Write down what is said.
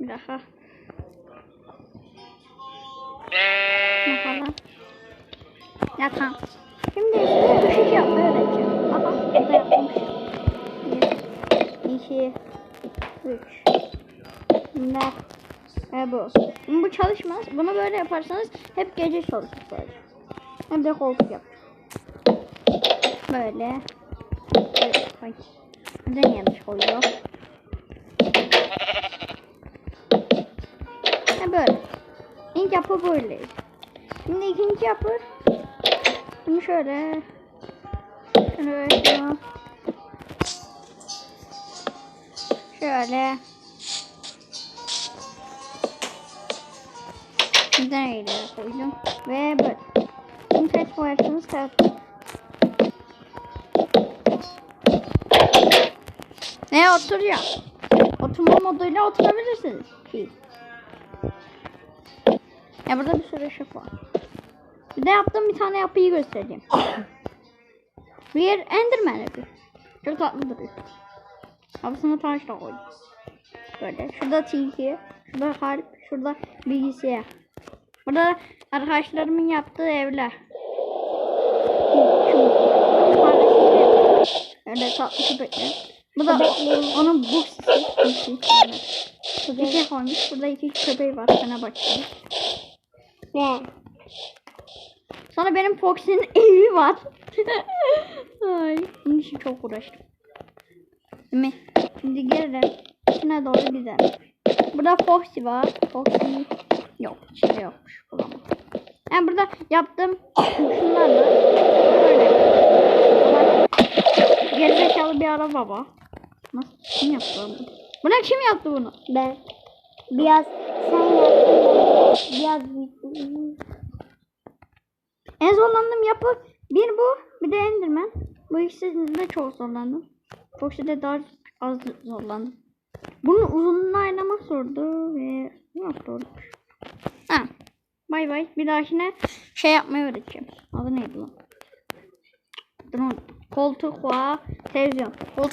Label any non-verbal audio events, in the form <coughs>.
Bir dakika. Bakalım. Ya tamam. Şimdi size düşüş yapmayı öğreteceğim. Aha burada yapmışım. Bir, iki, üç. Şimdi e, bu. Şimdi bu çalışmaz. Bunu böyle yaparsanız hep gece çalışır sadece. Hem de koltuk yap. Böyle. Böyle. Ay. Neden yanlış oluyor? Böyle. İlk yapı böyle. Şimdi ikinci yapı. Şimdi şöyle. Şöyle. Şöyle. Şimdi nereye koydum. Ve böyle. Şimdi ses koyarsınız kağıt. Ne otur ya? Oturma moduyla oturabilirsiniz. Ki. Ya burada bir sürü ışık var. Bir de yaptığım bir tane yapıyı göstereyim. <coughs> bir Enderman yapı. Çok tatlı duruyor. Kafasına taş da koydum. Böyle. Şurada tilki. Şurada harp. Şurada bilgisayar. Burada arkadaşlarımın yaptığı evler. Öyle tatlı köpekler. Bu da onun bu sisi. Bir şey koymuş. Burada iki köpeği var. Sana bakayım. Ne? Sonra benim Foxy'nin <laughs> evi var. Ay, bunun için çok uğraştım. Mi? Şimdi gelelim. İçine doğru gidelim. Burada Foxy var. Foxy yok. İçinde yokmuş. Bulamam. Yani burada yaptım. Şunlarla. Böyle. Gerizekalı bir araba var. Nasıl? Kim yaptı bunu? Buna kim yaptı bunu? Ben. Biraz sen yaptın. Biraz En zorlandığım yapı bir bu, bir de Enderman. Bu ikisinde çok zorlandım. Foxy'de daha az zorlandım. Bunun uzunluğunu ayarlamak zordu ve yok doğruymuş. Ha. Bay bay. Bir dahakine şey yapmayı öğreteceğim. Adı neydi lan? Unuttum. Koltuk var. Televizyon. Koltuk